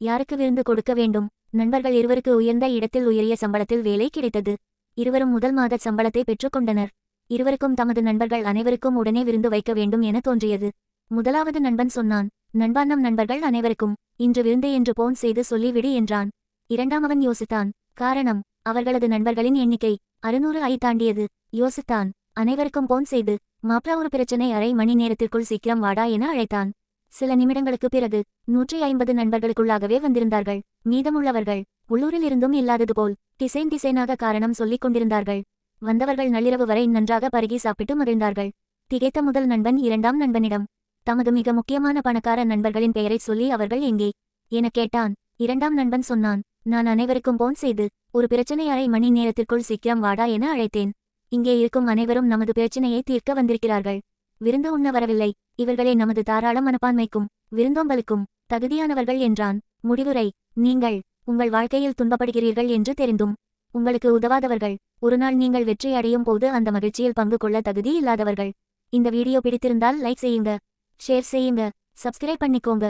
யாருக்கு விருந்து கொடுக்க வேண்டும்? நண்பர்கள் இருவருக்கு உயர்ந்த இடத்தில் உயரிய சம்பளத்தில் வேலை கிடைத்தது. இருவரும் முதல் மாத சம்பளத்தை பெற்றுக்கொண்டனர் இருவருக்கும் தமது நண்பர்கள் அனைவருக்கும் உடனே விருந்து வைக்க வேண்டும் என தோன்றியது. முதலாவது நண்பன் சொன்னான் நண்பானம் நண்பர்கள் அனைவருக்கும் இன்று விருந்து என்று போன் செய்து சொல்லிவிடு என்றான். இரண்டாமவன் யோசித்தான் காரணம் அவர்களது நண்பர்களின் எண்ணிக்கை அறுநூறு ஐ தாண்டியது. யோசித்தான் அனைவருக்கும் போன் செய்து மாப்ளா ஒரு பிரச்சனை அரை மணி நேரத்திற்குள் சீக்கிரம் வாடா என அழைத்தான். சில நிமிடங்களுக்குப் பிறகு நூற்றி ஐம்பது நண்பர்களுக்குள்ளாகவே வந்திருந்தார்கள். மீதமுள்ளவர்கள் உள்ளூரில் இருந்தும் இல்லாதது போல் டிசைன் டிசைனாக காரணம் சொல்லிக் கொண்டிருந்தார்கள். வந்தவர்கள் நள்ளிரவு வரை நன்றாக பருகி சாப்பிட்டு மகிழ்ந்தார்கள். திகைத்த முதல் நண்பன் இரண்டாம் நண்பனிடம் தமது மிக முக்கியமான பணக்கார நண்பர்களின் பெயரைச் சொல்லி அவர்கள் எங்கே? எனக் கேட்டான். இரண்டாம் நண்பன் சொன்னான் நான் அனைவருக்கும் போன் செய்து ஒரு பிரச்சனை அரை மணி நேரத்திற்குள் சீக்கிரம் வாடா என அழைத்தேன். இங்கே இருக்கும் அனைவரும் நமது பிரச்சனையை தீர்க்க வந்திருக்கிறார்கள். விருந்து உண்ண வரவில்லை. இவர்களே நமது தாராள மனப்பான்மைக்கும் விருந்தோம்பலுக்கும் தகுதியானவர்கள் என்றான். முடிவுரை நீங்கள் உங்கள் வாழ்க்கையில் துன்பப்படுகிறீர்கள் என்று தெரிந்தும் உங்களுக்கு உதவாதவர்கள் ஒருநாள் நீங்கள் வெற்றி அடையும் போது அந்த மகிழ்ச்சியில் பங்கு கொள்ள தகுதி இல்லாதவர்கள். இந்த வீடியோ பிடித்திருந்தால் லைக் செய்யுங்க ஷேர் செய்யுங்க சப்ஸ்கிரைப் பண்ணிக்கோங்க.